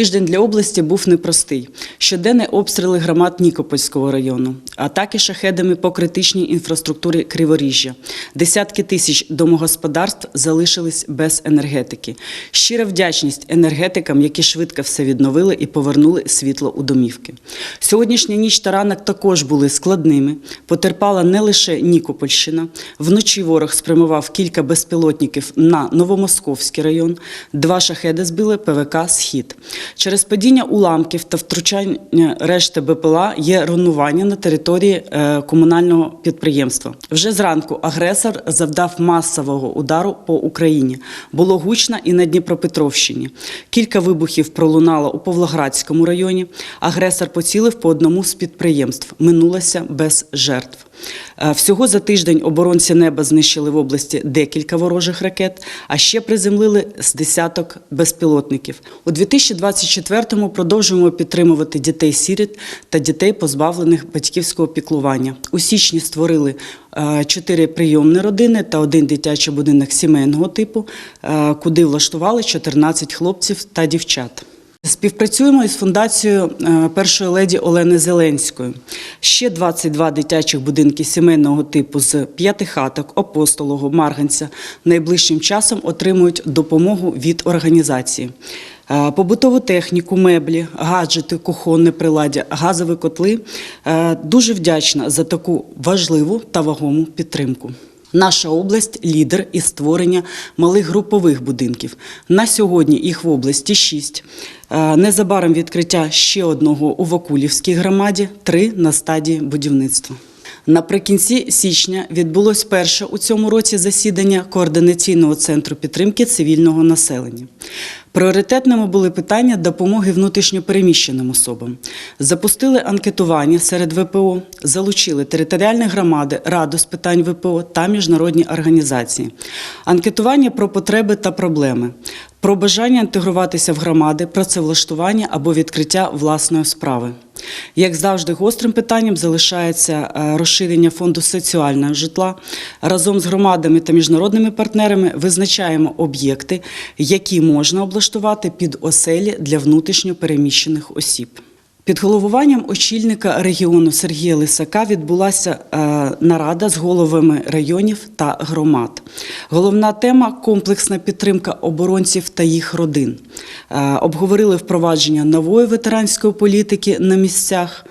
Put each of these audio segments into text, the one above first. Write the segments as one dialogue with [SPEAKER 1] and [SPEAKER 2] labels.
[SPEAKER 1] Тиждень для області був непростий. Щоденні обстріли громад Нікопольського району, атаки шахедами по критичній інфраструктурі Криворіжжя. Десятки тисяч домогосподарств залишились без енергетики. Щира вдячність енергетикам, які швидко все відновили і повернули світло у домівки. Сьогоднішня ніч та ранок також були складними. Потерпала не лише Нікопольщина. Вночі ворог спрямував кілька безпілотників на Новомосковський район. Два шахеди збили ПВК Схід. Через падіння уламків та втручання решти БПЛА є руйнування на території е, комунального підприємства. Вже зранку агресор завдав масового удару по Україні. Було гучно і на Дніпропетровщині. Кілька вибухів пролунало у Павлоградському районі. Агресор поцілив по одному з підприємств. Минулося без жертв. Е, Всього за тиждень оборонці неба знищили в області декілька ворожих ракет, а ще приземлили з десяток безпілотників. У 2024-му продовжуємо підтримувати дітей-сіріт та дітей, позбавлених батьківського піклування. У січні створили е, чотири прийомні родини та один дитячий будинок сімейного типу, е, куди влаштували 14 хлопців та дівчат. Співпрацюємо із фундацією е, першої леді Олени Зеленської. Ще 22 дитячих будинки сімейного типу з п'ятихаток, апостолого, Марганця найближчим часом отримують допомогу від організації. Е, Побутову техніку, меблі, гаджети, кухонне приладдя, газові котли. Е, Дуже вдячна за таку важливу та вагому підтримку. Наша область лідер із створення малих групових будинків. На сьогодні їх в області шість. Е, Незабаром відкриття ще одного у Вакулівській громаді, три на стадії будівництва. Наприкінці січня відбулось перше у цьому році засідання координаційного центру підтримки цивільного населення. Пріоритетними були питання допомоги внутрішньопереміщеним особам. Запустили анкетування серед ВПО, залучили територіальні громади, раду з питань ВПО та міжнародні організації. Анкетування про потреби та проблеми, про бажання інтегруватися в громади, працевлаштування або відкриття власної справи. Як завжди, гострим питанням залишається е, розширення фонду соціального житла. Разом з громадами та міжнародними партнерами визначаємо об'єкти, які можна облаштувати під оселі для внутрішньо переміщених осіб. Під головуванням очільника регіону Сергія Лисака відбулася е, нарада з головами районів та громад. Головна тема комплексна підтримка оборонців та їх родин. Е, обговорили впровадження нової ветеранської політики на місцях.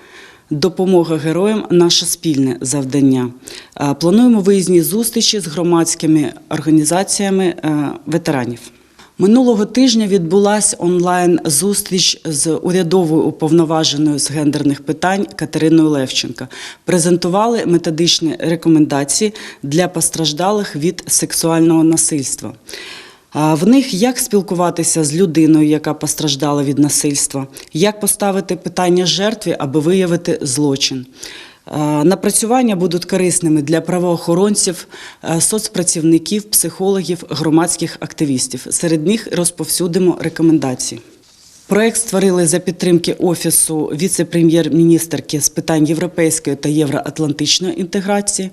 [SPEAKER 1] Допомога героям наше спільне завдання. Е, Плануємо виїзні зустрічі з громадськими організаціями ветеранів. Минулого тижня відбулася онлайн зустріч з урядовою уповноваженою з гендерних питань Катериною Левченко. Презентували методичні рекомендації для постраждалих від сексуального насильства. В них як спілкуватися з людиною, яка постраждала від насильства, як поставити питання жертві, аби виявити злочин. Е, Напрацювання будуть корисними для правоохоронців, е, соцпрацівників, психологів, громадських активістів. Серед них розповсюдимо рекомендації. Проект створили за підтримки Офісу віце-прем'єр-міністерки з питань європейської та євроатлантичної інтеграції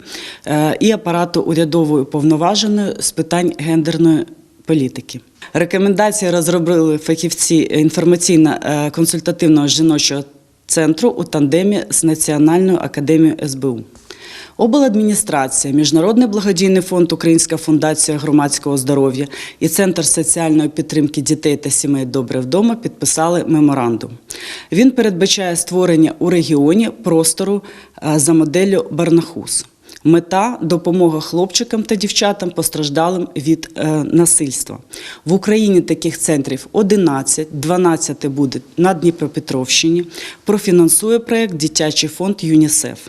[SPEAKER 1] е, і апарату урядової уповноваженої з питань гендерної політики. Рекомендації розробили фахівці інформаційно-консультативного жіночого центру у тандемі з Національною академією СБУ. Обладміністрація, Міжнародний благодійний фонд Українська фундація громадського здоров'я і Центр соціальної підтримки дітей та сімей Добре вдома підписали меморандум. Він передбачає створення у регіоні простору е, за моделлю Барнахус. Мета допомога хлопчикам та дівчатам постраждалим від е, насильства. В Україні таких центрів 11, 12 буде на Дніпропетровщині. Профінансує проект Дитячий фонд ЮНІСЕФ.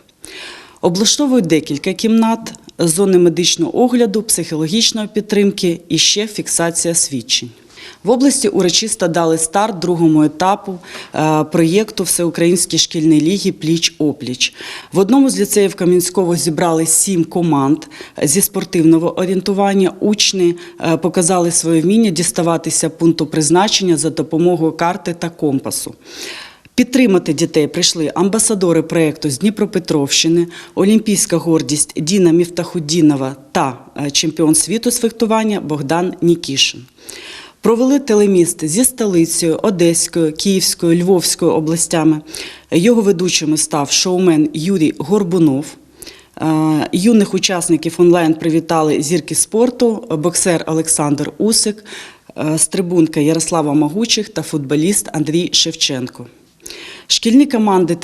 [SPEAKER 1] Облаштовують декілька кімнат, зони медичного огляду, психологічної підтримки і ще фіксація свідчень. В області урочисто дали старт другому етапу е, проєкту Всеукраїнської шкільної ліги Пліч-опліч. В одному з ліцеїв Кам'янського зібрали сім команд зі спортивного орієнтування. Учні е, показали своє вміння діставатися пункту призначення за допомогою карти та компасу. Підтримати дітей прийшли амбасадори проєкту з Дніпропетровщини, Олімпійська гордість Діна Міфтахудінова та е, чемпіон світу з фехтування Богдан Нікішин. Провели телеміст зі столицею, Одеською, Київською, Львовською областями. Його ведучими став шоумен Юрій Горбунов. Юних учасників онлайн привітали зірки спорту, боксер Олександр Усик, стрибунка Ярослава Магучих та футболіст Андрій Шевченко. Шкільні команди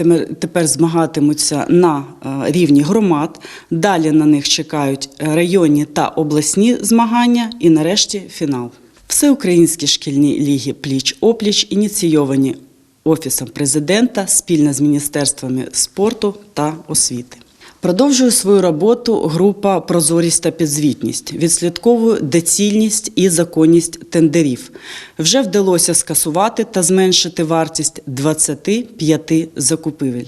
[SPEAKER 1] тепер змагатимуться на рівні громад. Далі на них чекають районні та обласні змагання і нарешті фінал. Всеукраїнські шкільні ліги пліч-опліч ініційовані Офісом президента спільно з міністерствами спорту та освіти. Продовжує свою роботу група Прозорість та підзвітність, відслідковує доцільність і законність тендерів. Вже вдалося скасувати та зменшити вартість 25 закупівель.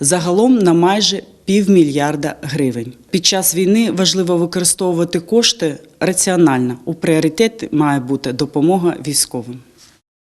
[SPEAKER 1] Загалом на майже півмільярда гривень. Під час війни важливо використовувати кошти раціонально. У пріоритеті має бути допомога військовим.